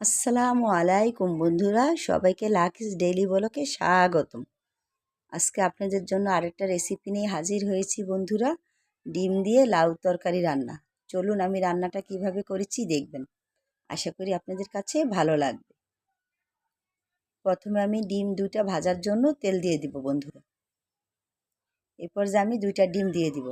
আসসালামু আলাইকুম বন্ধুরা, সবাইকে লাকিস ডেইলি বলকে স্বাগতম। আজকে আপনাদের জন্য আরেকটা রেসিপি নিয়ে হাজির হয়েছি বন্ধুরা, ডিম দিয়ে লাউ তরকারি রান্না। চলুন আমি রান্নাটা কীভাবে করেছি দেখবেন। আশা করি আপনাদের কাছে ভালো লাগবে। প্রথমে আমি ডিম দুইটা ভাজার জন্য তেল দিয়ে দিব বন্ধুরা। এরপর যে আমি দুইটা ডিম দিয়ে দিব।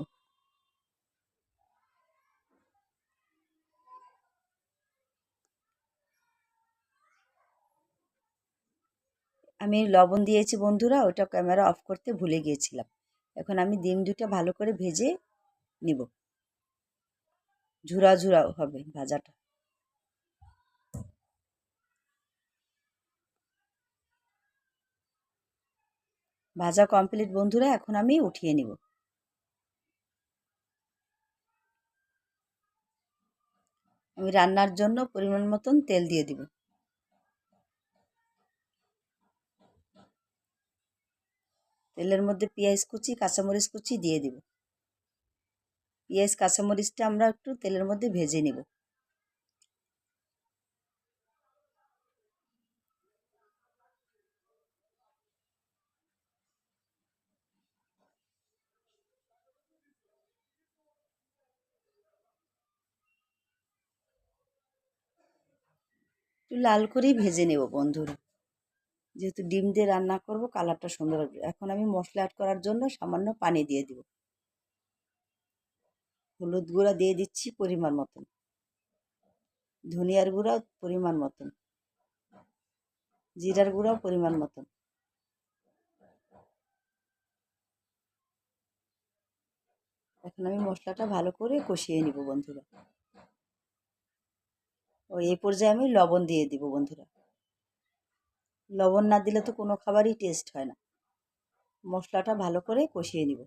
আমি লবণ দিয়েছি বন্ধুরা, ওটা ক্যামেরা অফ করতে ভুলে গিয়েছিলাম। এখন আমি ডিম দুটা ভালো করে ভেজে নিব। ঝুরা ঝুরা হবে ভাজাটা। ভাজা কমপ্লিট বন্ধুরা, এখন আমি উঠিয়ে নিব। আমি রান্নার জন্য পরিমাণ মতন তেল দিয়ে দিব। তেলের মধ্যে পেঁয়াজ কুচি, কাঁচামরিচ কুচি দিয়ে দিব। পেঁয়াজ, কাঁচামরিচটা আমরা একটু তেলের মধ্যে ভেজে নেব। একটু লাল করেই ভেজে নেব বন্ধুরা। যেহেতু ডিম দিয়ে রান্না করব, কালারটা সুন্দর হবে। এখন আমি মশলা অ্যাড করার জন্য সামান্য পানি দিয়ে দিব। হলুদ গুঁড়া দিয়ে দিচ্ছি পরিমাণ মতন। ধনিয়ার গুঁড়া পরিমাণ মতন। জিরার গুঁড়াও পরিমাণ মতন। এখন আমি মশলাটা ভালো করে কষিয়ে নিব বন্ধুরা। ও, এই পর্যায়ে আমি লবণ দিয়ে দিব বন্ধুরা। লবণ না দিলে তো কোনো খাবারই টেস্ট হয় না। মশলাটা ভালো করে কষিয়ে নিব।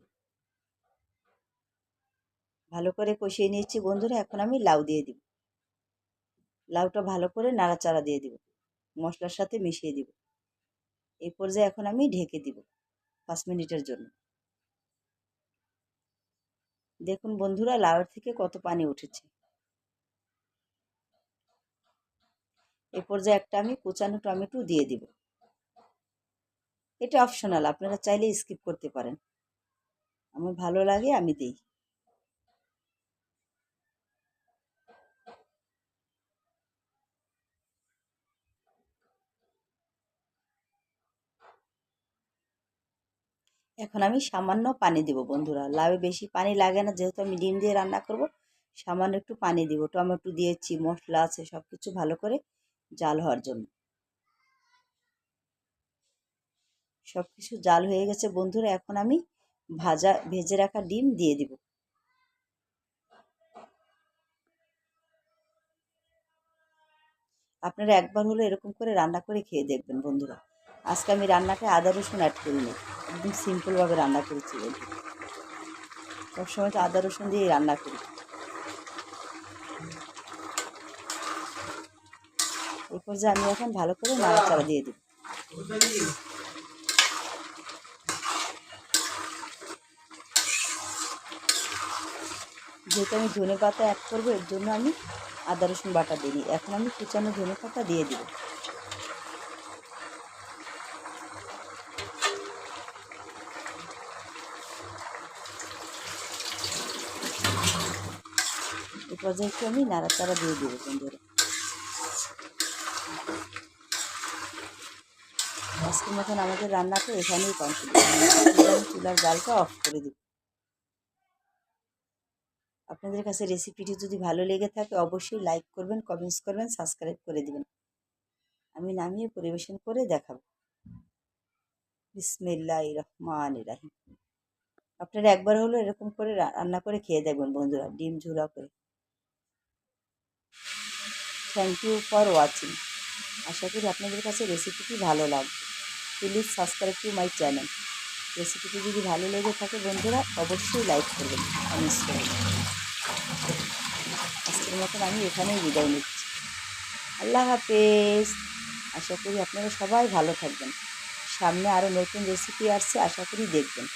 ভালো করে কষিয়ে নিয়েছি বন্ধুরা, এখন আমি লাউ দিয়ে দিব। লাউটা ভালো করে নাড়াচাড়া দিয়ে দিব। মশলার সাথে মিশিয়ে দিব। এই পর্যায়ে এখন আমি ঢেকে দিব পাঁচ মিনিটের জন্য। দেখুন বন্ধুরা, লাউয়ের থেকে কত পানি উঠেছে। এ পর্যায়ে একটা আমি কুচানো টমেটো দিয়ে দিব। এটা অপশনাল আপনারা চাইলে স্কিপ করতে পারেন। আমার ভালো লাগে, আমি দিই। এখন আমি সামান্য পানি দিব বন্ধুরা। লাভে বেশি পানি লাগে না, যেহেতু আমি ডিম দিয়ে রান্না করব, সামান্য একটু পানি দিব। টমেটো দিয়েছি, মশলা আছে সব কিছু ভালো করে জাল হওয়ার জন্য। সব কিছু জাল হয়ে গেছে। বন্ধুরা, এখন আমি ভাজা, ভেজে রাখা ডিম দিয়ে দিব। আপনারা একবার হলো এরকম করে রান্না করে খেয়ে দেখবেন বন্ধুরা। আজকে আমি রান্নাতে আদা রসুন অ্যাড করিনি। একদম সিম্পলভাবে রান্না করেছি সবসময় তো আদা রসুন দিয়েই রান্না করি। এই পর্যায়ে আমি এখন ভালো করে নাড়াচাড়া দিয়ে দিই যেহেতু আমি ধনে পাতা অ্যাড করব, এর জন্য আমি আদা রসুন বাটা দিই। এখন আমি কুচানো ধনে পাতা দিয়ে দিব। এই একটু আমি নাড়াচাড়া দিয়ে দেবো বন্ধুরা। আজকের মতন আমাদের রান্নাটা এখানেই কমপ্লিট চুলার জালটা অফ করে দিব আপনাদের কাছে রেসিপিটি যদি ভালো লেগে থাকে, অবশ্যই লাইক করবেন কমেন্টস করবেন সাবস্ক্রাইব করে দিবেন। আমি নামিয়ে পরিবেশন করে দেখাবো। বিসমিল্লাহ রহমান রাহিম। আপনারা একবার হলো এরকম করে রান্না করে খেয়ে দেখবেন বন্ধুরা, ডিম ঝুলা করে। থ্যাংক ইউ ফর ওয়াচিং আশা করি আপনাদের কাছে রেসিপিটি ভালো লাগবে। Please subscribe to my channel. রেসিপিটি যদি ভালো লেগে থাকে বন্ধুরা, অবশ্যই লাইক করবেন। কমেন্টস আজকের মতন আমি এখানেই বিদায় নিচ্ছি। আল্লাহ হাফেজ। আশা করি আপনারা সবাই ভালো থাকবেন। সামনে আরও নতুন রেসিপি আসছে, আশা করি দেখবেন।